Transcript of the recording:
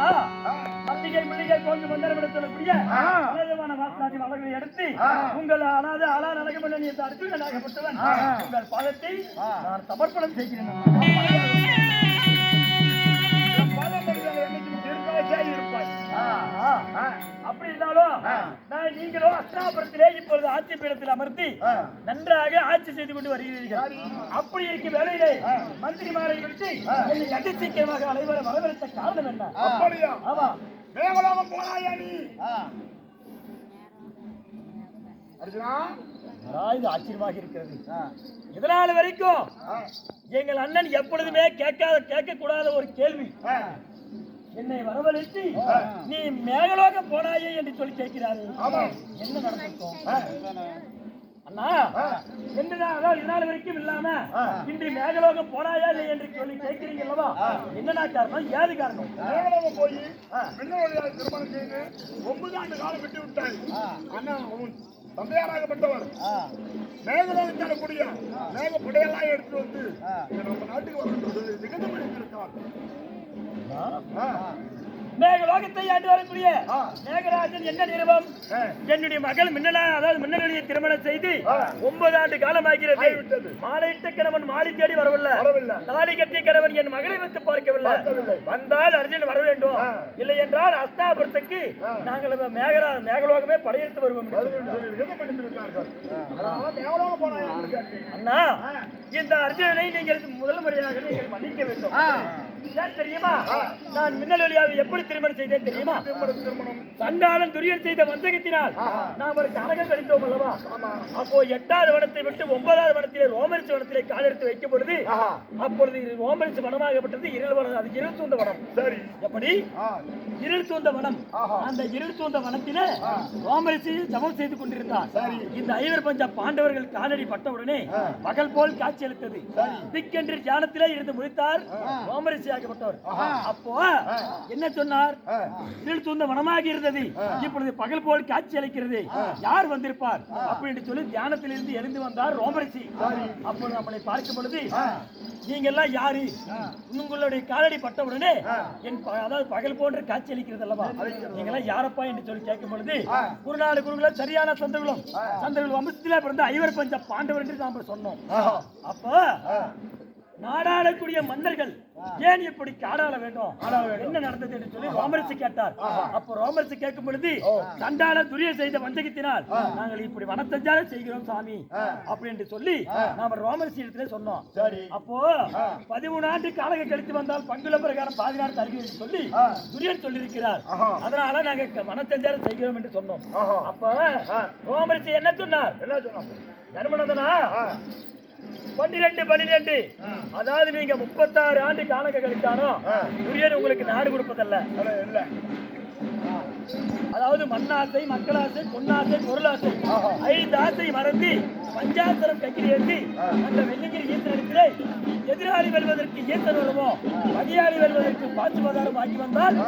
அண்ணா மல்லிகை மல்லிகை போன்று மந்திரம் சொல்லக்கூடிய அநேகமான வாசனாதி மலர்களை எடுத்து உங்கள் அனாத அலா நலகமல்ல நீ அர்ஜுன நாகப்பட்டவன் உங்கள் பாதத்தை நான் சமர்ப்பணம் செய்கிறேன். நான் நீங்களோ அஸ்தாபுரத்திலே இப்பொழுது ஆட்சி பீடத்தில் அமர்த்தி நன்றாக ஆட்சி செய்து கொண்டு வருகிறீர்கள். அப்படி இருக்கும் வேளையிலே மந்திரிமாரை விட்டு என்னை அதி சீக்கிரமாக அனைவரை வரவழைத்த காரணம் என்ன? அப்படியா? ஆமா. போனாயா நீ? அர்ஜுனா? ஆனா, இது ஆச்சரியமாக இருக்கிறது. இதனால் வரைக்கும் எங்கள் அண்ணன் எப்பொழுதுமே கேட்காத கேட்கக்கூடாத ஒரு கேள்வி. என்னை வரவழைத்து நீ மேகலோகம் போனாயே என்று சொல்லி கேட்கிறாரு. என்ன நடந்திருக்கும் அண்ணா அதாவது இதனால் வரைக்கும் இல்லாம இன்று மேகலோகம் போனாயா இல்லை என்று சொல்லி கேட்கிறீங்க அல்லவா? என்னடா காரணம்? ஏது காரணம்? மேகலோகம் போய் மின்னவழியாக திருமணம் செய்து ஒன்பது ஆண்டு காலம் விட்டு விட்டாய். அண்ணா உன் தந்தையாராகப்பட்டவர். மேகலோகம் தரக்கூடிய மேக புடையெல்லாம் எடுத்து வந்து நம்ம நாட்டுக்கு மனிதருக்கார் மேகலோகத்தை ஆண்டு வரக்கூடிய மேகராஜன் என்ன நிறுவம் என்னுடைய மகள் மின்னலா அதாவது மின்னலியை திருமணம் செய்து ஒன்பது ஆண்டு காலமாகிறது. மாலையிட்ட கணவன் மாலை தேடி வரவில்லை. வரவில்லை. தாலி கட்டிய கணவன் என் மகளை வைத்து பார்க்கவில்லை. வந்தால் அர்ஜுன் வர வேண்டும். இல்லை என்றால் அஸ்தாபுரத்துக்கு நாங்கள் மேகரா மேகலோகமே படையெடுத்து வருவோம். அண்ணா இந்த அர்ஜுனனை நீங்கள் முதல் முறையாக நீங்கள் மன்னிக்க வேண்டும். தெரியுமா? நான் மின்னல் வழியாக எப்படி திருமணம் செய்தேன் தெரியுமா? திருமணம் திருமணம் சண்டாளன் துரியன் செய்த வஞ்சகத்தினால் நாம் ஒரு கனகம் கழித்தோம் அல்லவா? அப்போ எட்டாவது வனத்தை விட்டு ஒன்பதாவது வனத்திலே ரோமரிச்சு வனத்திலே காலெடுத்து வைக்கும் பொழுது அப்பொழுது இது ரோமரிச்சு வனமாகப்பட்டது இருள் வனம் அது இருள் சூழ்ந்த வனம். சரி. எப்படி? இருள் சூழ்ந்த வனம். அந்த இருள் சூழ்ந்த வனத்திலே ரோமரிசி ஜபம் செய்து கொண்டிருந்தார். இந்த ஐவர் பஞ்ச பாண்டவர்கள் காலடி பட்டவுடனே பகல் போல் காட்சியளித்தது திக்கென்று தியானத்திலே இருந்து முடித்தார் ரோமரிசி ஆகப்பட்டவர் அப்போ என்ன சொன்னார்? இருள் வனமாக இருந்தது இப்பொழுது பகல் போல் காட்சி அளிக்கிறது. யார் வந்திருப்பார்? அப்படின்னு சொல்லி தியானத்திலிருந்து எழுந்து வந்தார் ரோமரிசி. அப்பொழுது நம்மளை பார்க்கும் பொழுது நீங்க எல்லாம் யாரு? உங்களுடைய காலடி பட்டவுடனே என் ப- அதாவது பகல் போன்ற காட்சி அளிக்கிறது அல்லவா? நீங்க எல்லாம் யாரப்பா? என்று சொல்லி கேட்கும் பொழுது குருநாடு குருகுல சரியான சந்தகுலம் சந்தகுல வம்சத்திலே பிறந்த ஐவர் பஞ்ச பாண்டவர் என்று நாம சொன்னோம். அப்போ நாடாளக்கூடிய மன்னர்கள் ஏன் இப்படி காடாள வேண்டும்? என்ன நடந்தது என்று சொல்லி ரோமரிசி கேட்டார். அப்போ ரோமரிசி கேட்கும் பொழுது சண்டாள துரிய செய்த வஞ்சகத்தினால் நாங்கள் இப்படி வனத்தஞ்சாரம் செய்கிறோம் சாமி அப்படி என்று சொல்லி நாம ரோமரிசி இடத்துல சொன்னோம். அப்போ பதிமூணு ஆண்டு காலக கழித்து வந்தால் பங்குல பிரகாரம் தருகிறேன் என்று சொல்லி துரியன் சொல்லியிருக்கிறார். அதனால நாங்க வனத்தஞ்சாரம் செய்கிறோம் என்று சொன்னோம். அப்ப ரோமரிசி என்ன சொன்னார்? என்ன சொன்னாங்க? தர்மநந்தனா பன்னிரெண்டு பன்னிரெண்டு. அதாவது நீங்க முப்பத்தாறு ஆண்டு காலங்க கழித்தாலும் துரியன் உங்களுக்கு நாடு கொடுப்பதல்ல. இல்ல. அதாவது மண்ணாசை மக்களாசை பொன்னாசை பொருளாசை. ஐந்து ஆசை மறந்து பஞ்சாசரம் கையில் ஏந்தி அந்த வெள்ளிங்கிரி ஈசனிடத்திலே எதிராளி வெல்வதற்கு ஈசன் வருமோ பகையாளி வெல்வதற்கு பாச்சு பதாரம் ஆக்கி வந்தால்